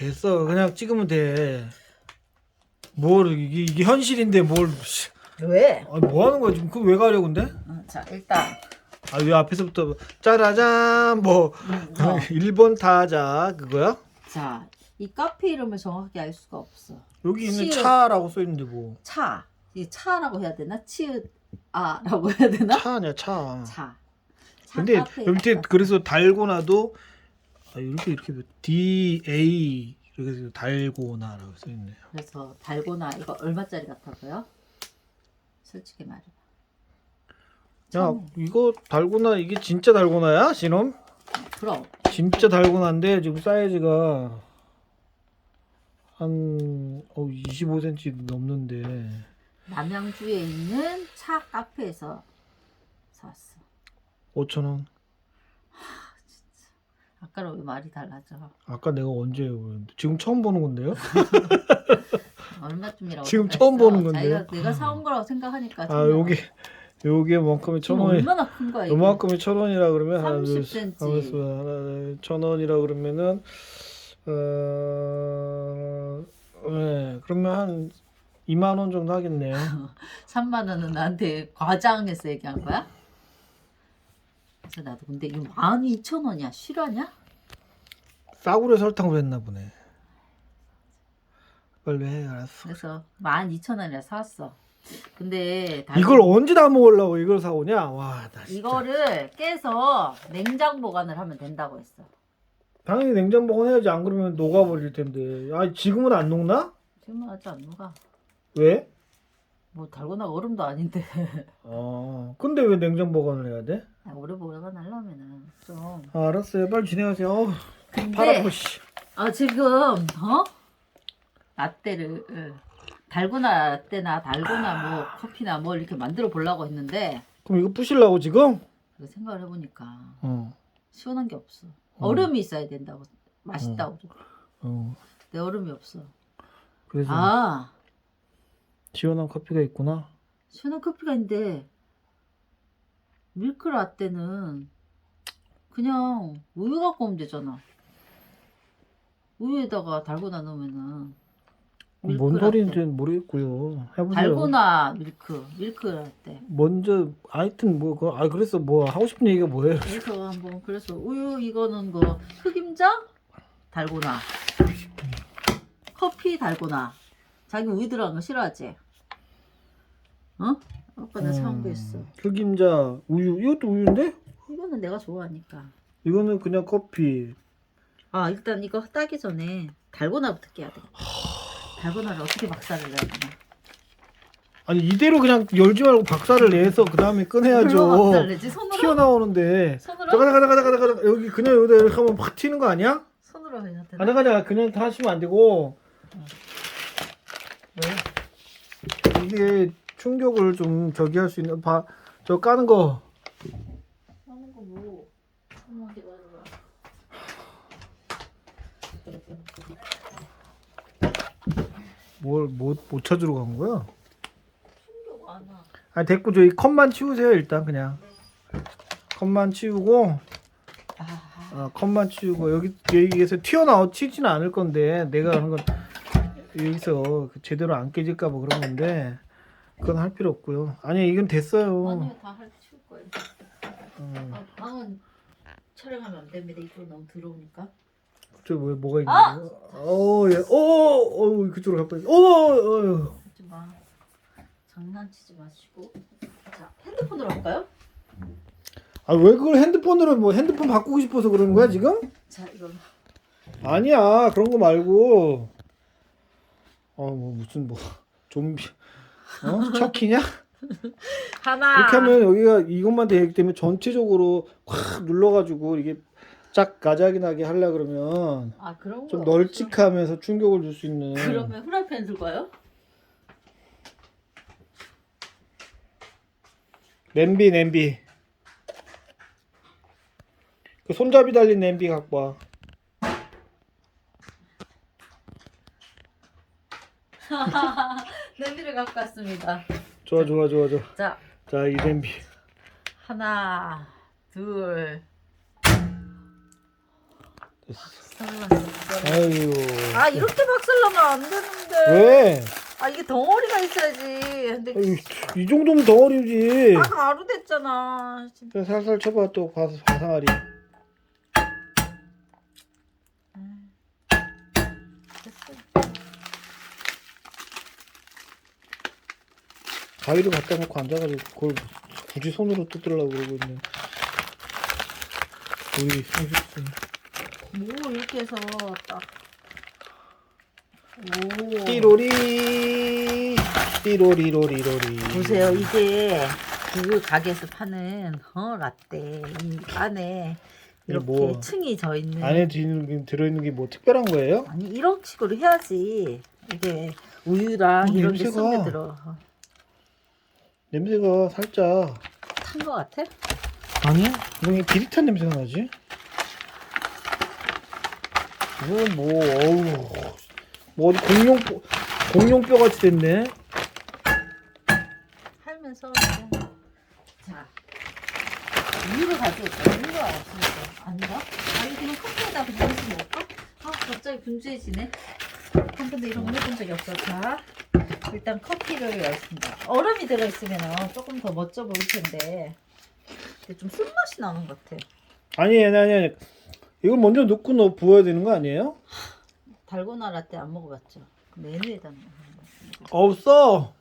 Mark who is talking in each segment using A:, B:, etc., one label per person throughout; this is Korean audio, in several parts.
A: 됐어. 그냥 찍으면 돼. 뭘 이게, 이게 현실인데 뭘? 씨.
B: 왜?
A: 아니 뭐 하는 거야 지금? 그 왜 가려 근데?
B: 어, 자 일단
A: 아 왜 앞에서부터 짜라잔 뭐
B: 음, 어.
A: 1번 타자 그거야?
B: 자, 이 카페 이름을 정확히 알 수가 없어.
A: 여기 있는. 차라고 써 있는데 뭐
B: 차. 이 차라고 해야 되나? 치읓 아라고 해야 되나?
A: 차 아니야 차.
B: 차. 차
A: 근데
B: 카페.
A: 여기 밑에 그래서 달고 나도 아, 이렇게 이렇게 D A 이렇게 달고나라고 써 있네요.
B: 그래서 달고나 이거 얼마짜리 같아 보여? 솔직히 말해봐.
A: 야
B: 참,
A: 이거 달고나 이게 진짜 달고나야 지놈?
B: 그럼
A: 진짜 달고나인데 지금 사이즈가 한 어, 25cm 넘는데
B: 남양주에 있는 차 카페에서 사왔어.
A: 5,000원.
B: 아까랑 왜 말이 달라져?
A: 아까 내가 언제 그랬는데 지금 처음 보는 건데요?
B: 얼마쯤이라고
A: 지금
B: 생각했어?
A: 처음 보는 건데요?
B: 자기가 내가 사온 거라고 생각하니까
A: 아
B: 정말
A: 요게 요게 만큼이 천
B: 지금
A: 원이
B: 얼마나 큰 거야 이게?
A: 요만큼이 천 원이라 그러면 하나
B: 30cm.
A: 둘셋 천 원이라 그러면은 어 네, 그러면 한 2만 원 정도 하겠네요.
B: 3만 원은 나한테 과장해서 얘기한 거야? 그래서 나도 근데 이거 12,000원이야 실화냐?
A: 싸구려 설탕으로 했나 보네. 빨리 해 알았어.
B: 그래서 12,000원이라 사왔어 근데 달-
A: 이걸 언제 다 먹으려고 이걸 사오냐? 와, 나 진짜.
B: 이거를 깨서 냉장 보관을 하면 된다고 했어
A: 당연히 냉장 보관해야지 안 그러면 녹아버릴 텐데. 아 지금은 안 녹나?
B: 지금 아직 안 녹아
A: 왜?
B: 뭐 달고나 얼음도 아닌데
A: 어, 근데 왜 냉장 보관을 해야 돼?
B: 아, 오래 보관하려면은 좀
A: 아, 알았어요. 빨리 진행하세요. 어우, 팔
B: 근데
A: 아파 씨.
B: 아 지금 어 라떼를 달고나 라떼나 달고나 뭐 커피나 뭐 이렇게 만들어 보려고 했는데
A: 그럼 이거 부실라고 지금?
B: 그 생각을 해보니까
A: 어.
B: 시원한 게 없어
A: 어.
B: 얼음이 있어야 된다고 맛있다고 그래.
A: 어.
B: 내 얼음이 없어
A: 그래서
B: 아
A: 시원한 커피가 있구나.
B: 시원한 커피가 있는데 밀크 라떼는 그냥 우유 갖고 오면 되잖아 우유에다가 달고나 넣으면은
A: 뭔. 소리인지 모르겠고요. 해보세요.
B: 달고나 밀크 밀크 라떼
A: 먼저 하여튼 뭐 그, 아 그래서 뭐 하고 싶은 얘기가 뭐예요?
B: 그래서 한번 그래서 우유 이거는 그 흑임자 달고나 커피 달고나 자기 우유 들어간 거 싫어하지? 어? 아까 나 사온 거 있어
A: 음, 흑임자 우유 이것도 우유인데?
B: 이거는 내가 좋아하니까
A: 이거는 그냥 커피.
B: 아 일단 이거 따기 전에 달고나부터 깨야 돼 달고나를 어떻게 박살을 내야 되나
A: 아니 이대로 그냥 열지 말고 박살을 내서 그 다음에 꺼내야죠.
B: 박살 내지 손으로?
A: 튀어나오는데.
B: 손으로?
A: 가자 가자 가자 가자 가자 여기 그냥 여기다 이렇게 하면 확 튀는 거 아니야?
B: 손으로 해야 되나?
A: 가자 가자 그냥 다 하시면 안 되고
B: 왜?
A: 이게 충격을 좀 저기 할 수 있는 봐저 까는 거
B: 하는 거 뭐? 한번 기다려봐.
A: 뭘 못 못 찾으러 간 거야?
B: 충격 안 와.
A: 아 됐고 저희 컵만 치우세요 일단 그냥 컵만 치우고
B: 아,
A: 어, 컵만 치우고 여기 여기에서 튀어나오 튀지는 않을 건데 내가 하는 건 여기서 그 제대로 안 깨질까 봐 그런 건데 그건 할 필요 없고요 아니 이건 됐어요
B: 아니요 다할 치울 거예요.
A: 음,
B: 아, 방은 촬영하면 안 됩니다. 이쪽으로 너무 들어오니까.
A: 저왜 뭐가 있는
B: 아!
A: 거야? 어예 어, 어 그쪽으로 가빠 어, 어,
B: 하지 마. 장난치지 마시고. 자 핸드폰으로 할까요?
A: 아왜 그걸 핸드폰으로 뭐 핸드폰 바꾸고 싶어서 그러는 거야 지금?
B: 자 이거
A: 아니야 그런 거 말고 어 뭐 무슨 뭐 좀비 어 척키냐?
B: 하나.
A: 그렇게 하면 여기가 이것만 되기 때문에 전체적으로 확 눌러가지고 이게 쫙 가작이 나게 하려 그러면
B: 아 그런 거.
A: 좀
B: 없어.
A: 널찍하면서 충격을 줄 수 있는
B: 그러면 후라이팬 들고 와요?
A: 냄비 냄비 그 손잡이 달린 냄비 갖고 와
B: 냄비를 갖고 왔습니다.
A: 좋아 좋아 좋아 좋아
B: 자
A: 자이 냄비
B: 하나 둘.
A: 아유
B: 아 이렇게 박살나면 안 되는데.
A: 왜?
B: 아 이게 덩어리가 있어야지. 근데
A: 이, 이 정도면 덩어리지.
B: 아 가루 됐잖아. 진짜.
A: 자, 살살 쳐봐 또 과- 과상아리. 가위를 갖다 놓고 앉아가지고 그걸 굳이 손으로 뜯으려고 그러고 있네. 우리 성식씨.
B: 뭐 이렇게 해서 딱. 오.
A: 띠로리 띠로리로리로리.
B: 보세요 이게 그 가게에서 파는 어 라떼 이 안에 이렇게
A: 뭐,
B: 층이 져 있는
A: 안에 들어있는 게- 뭐 특별한 거예요?
B: 아니 이런 식으로 해야지 이게 우유랑
A: 어,
B: 이런
A: 냄새가.
B: 쏙에 들어
A: 냄새가 살짝
B: 탄 거 같아?
A: 아니? 이건 비릿한 냄새가 나지? 이건 뭐 어우 뭐 어디 공룡 공룡뼈 같이 됐네.
B: 하면서 자 우유를 가져올까? 우유가 없으니까 아닌가? 아 이거 그냥 커피에다 그냥 해서 먹을까? 아 갑자기 분주해지네 한 번도 이런 거 해본 적이 없어 자 일단 커피를 열습니다 얼음이 들어있으면 조금 더 멋져 보일 텐데 근데 좀 쓴맛이 나는 것 같아
A: 아니 아니 아니 아니. 이걸 먼저 넣고 넣어 부어야 되는 거 아니에요?
B: 달고나 라떼 안 먹어봤죠? 메뉴에다 넣는 거
A: 없어.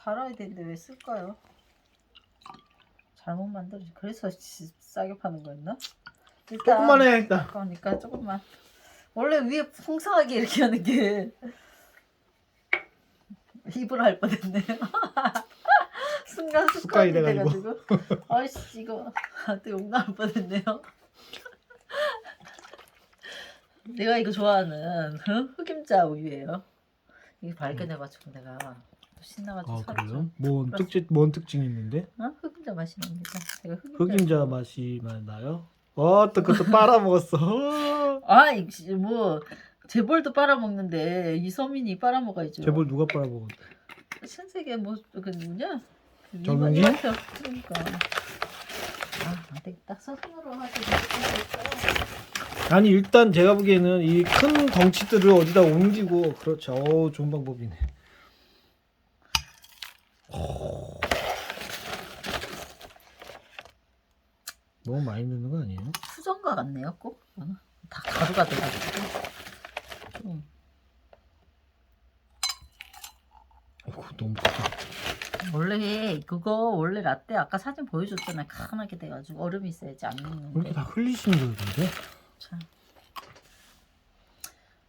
B: 달아야 되는데 왜 쓸까요? 잘못 만들어 그래서 지- 싸게 파는 거였나? 일단
A: 조금만 해 일단.
B: 아까우니까 조금만 원래 위에 풍성하게 이렇게 하는 게 입을 할 뻔했네 순간 습관이
A: 돼가지고.
B: 아이씨 이거 또 욕나올 뻔했네요 내가 이거 좋아하는 어? 흑임자 우유예요 이게 발견해가지고 내가 또 신나가지고
A: 아 그래요? 뭔 특징 뭔 특징이 있는데?
B: 어? 흑임자 맛이 납니다 제가 흑임자
A: 흑임자 맛이 많이 나요? 어, 또 그것도 빨아 먹었어.
B: 아, 이- 뭐 재벌도 빨아먹는데 이서민이 빨아먹어야죠.
A: 제발 누가 빨아 먹었?
B: 신세계 뭐그 누구냐? 그 편. 그러니까. 아, 안 되겠다. 서순으로 하지.
A: 아니 일단 제가 보기에는 이 큰 덩치들을 어디다 옮기고 그렇죠. 어우, 좋은 방법이네. 너무 많이 넣는 거 아니에요?
B: 수정과 같네요, 꼭. 어? 다 가루가 돼가지고. 좀
A: 어, 너무 크다.
B: 원래 그거 원래 라떼 아까 사진 보여줬잖아요. 카하게 돼가지고 얼음이 있어야지
A: 안왜 이렇게. 다 흘리시는 거예요, 근데?
B: 자.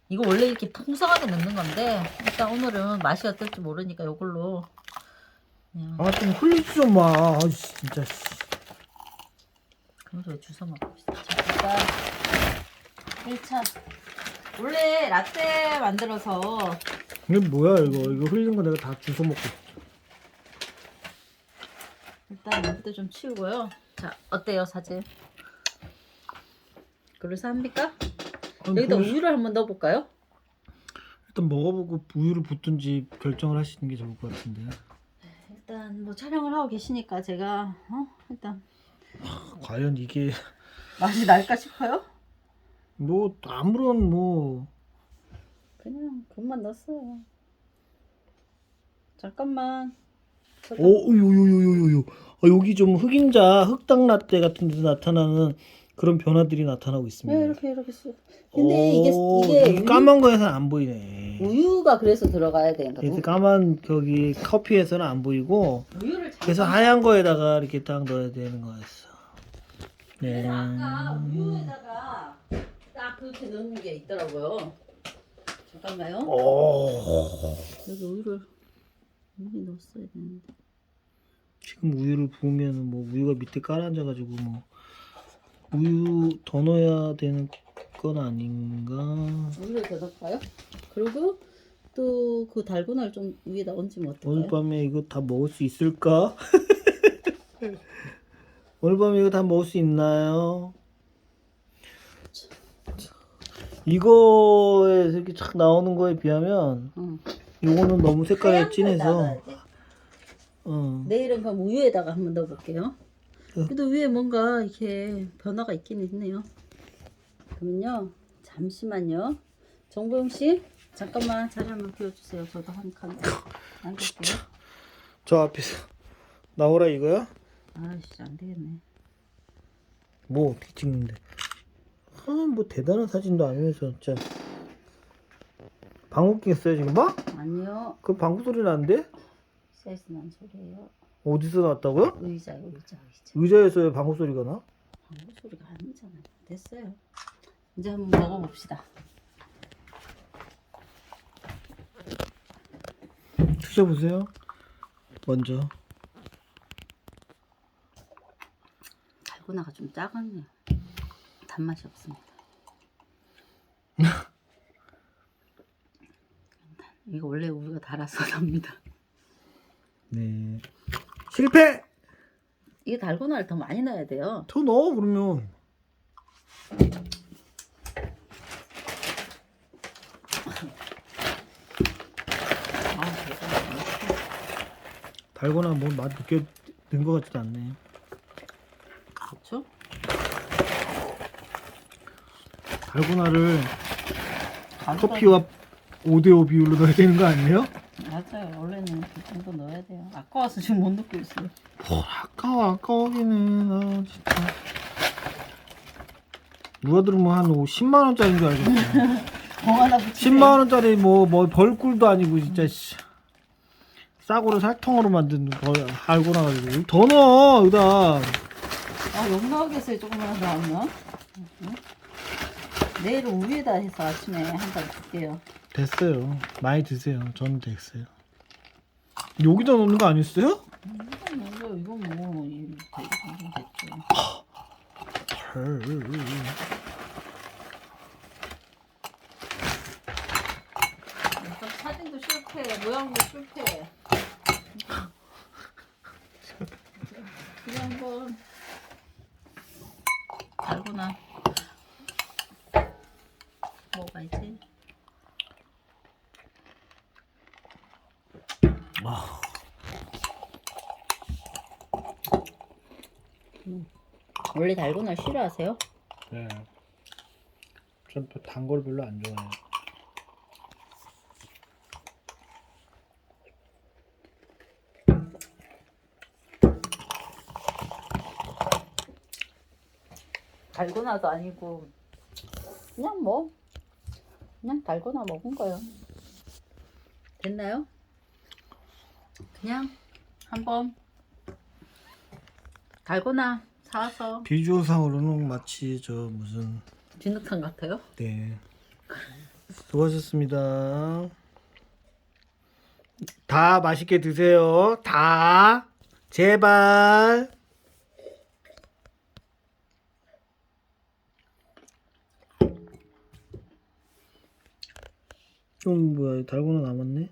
B: 이거 원래 이렇게 풍성하게 넣는 건데 일단 오늘은 맛이 어떨지 모르니까 이걸로 그냥
A: 아, 좀 흘리지 좀 마. 아, 진짜. 씨.
B: 그래서 주워 먹읍시다. 자, 일단 1차 원래 라떼 만들어서
A: 이게 뭐야, 이거. 이거 흘린 거 내가 다 주워 먹고.
B: 일단 여기도 좀 치우고요. 자, 어때요 사진? 그릇 합니까?
A: 아니,
B: 여기다
A: 뭐,
B: 우유를 한번 넣어볼까요?
A: 일단 먹어보고 우유를 붓든지 결정을 하시는 게 좋을 것 같은데.
B: 일단 뭐 촬영을 하고 계시니까 제가 어? 일단
A: 과연 이게
B: 맛이 날까 싶어요.
A: 뭐 아무런 뭐
B: 그냥 그만 넣었어요. 잠깐만.
A: 오, 요요요요요. 아, 여기 좀 흑임자, 흑당 라떼 같은 데서 나타나는 그런 변화들이 나타나고 있습니다.
B: 왜 이렇게 이렇게 쓰? 근데 이게
A: 오,
B: 이게
A: 이 까만 거에서는 안 보이네.
B: 우유, 가 그래서 들어가야 되는
A: 그래서. 까만 거기 커피에서는 안 보이고
B: 우유를 잠깐.
A: 그래서 하얀 거에다가 이렇게 딱 넣어야 되는 거였어. 네.
B: 아까 우유에다가 딱 그렇게 넣는 게 있더라고요. 잠깐만요.
A: 오.
B: 여기 우유를 여기 넣었어야 되는데.
A: 지금 우유를 부으면 뭐 우유가 밑에 깔아앉아가지고 뭐 우유 더 넣어야 되는 건 아닌가?
B: 우유를 더 넣을까요? 그리고 또 그 달고나를 좀 위에다 얹으면
A: 오늘
B: 어떨까요?
A: 밤에 이거 다 먹을 수 있을까? 오늘 밤에 이거 다 먹을 수 있나요? 이거에 이렇게 착 나오는 거에 비하면
B: 응.
A: 이거는 너무 색깔이 진해서. 어.
B: 내일은 그럼 우유에다가 한번 넣어볼게요.
A: 어.
B: 그래도 위에 뭔가 이렇게 변화가 있긴 있네요. 그러면요, 잠시만요. 정보영 씨 잠깐만 자리 한번 비워주세요. 저도 한 칸. 앉을게요.
A: 저 앞에서 나오라 이거야?
B: 아씨 안 되겠네.
A: 뭐 어떻게 찍는데? 아, 뭐 대단한 사진도 아니면서 진짜 방귀 뀌었어요 지금 봐?
B: 아니요.
A: 그 방구 소리 나는데?
B: 센스 난 소리예요.
A: 어디서 나왔다고요?
B: 의자 의자.
A: 의자에서 왜 방구 소리가 나?
B: 방구 소리가 아니잖아요. 됐어요. 이제 한번 먹어봅시다.
A: 드셔보세요. 먼저.
B: 달고나가 좀 작았네요. 단맛이 없습니다. 이거 원래 우유가 달아서 납니다.
A: 네. 실패!
B: 이게 달고나를 더 많이 넣어야 돼요.
A: 더 넣어 그러면.
B: 아.
A: 달고나 뭐 맛 느껴 는것 같지도 않네.
B: 그렇죠?
A: 달고나를
B: 달고나-
A: 커피와 5대5 비율로 넣어야 되는 거 아니에요?
B: 맞아요. 원래는 그 정도 넣어야 돼요. 아까워서 지금 못 넣고 있어요.
A: 어, 아까워 아까워기는 아 진짜. 누가 들으면 한 10만 원짜리인 줄 알겠어.
B: 공 하나 붙이세요.
A: 10만 원짜리 뭐 뭐 벌꿀도 아니고 진짜 씨. 싸구려 살통으로 만든 벌 달고나 가지고 더 넣어 여기다.
B: 아, 욕 나오겠어요. 조금만 더 하면. 응? 내일은 우유에다 해서 아침에 한 잔 줄게요.
A: 됐어요. 많이 드세요. 저는 됐어요. 여기다 넣는 거 아니었어요?
B: 이거 이거 뭐 이- 되게 정도 됐죠.
A: 헐.
B: 일단 사진도 실패, 모양도 실패. 그래 한번 달고나 먹어야지. 음. 원래 달고 나 싫어하세요?
A: 네. 전단 걸 별로 안 좋아해요.
B: 달고 나도 아니고 그냥 뭐 그냥 달고나 먹은 거요. 됐나요? 그냥 한번 달고나 사서
A: 비주얼상으로는 마치 저 무슨
B: 진흙탕 같아요.
A: 네. 수고하셨습니다. 다 맛있게 드세요. 다. 제발. 좀 뭐야 달고나 남았네.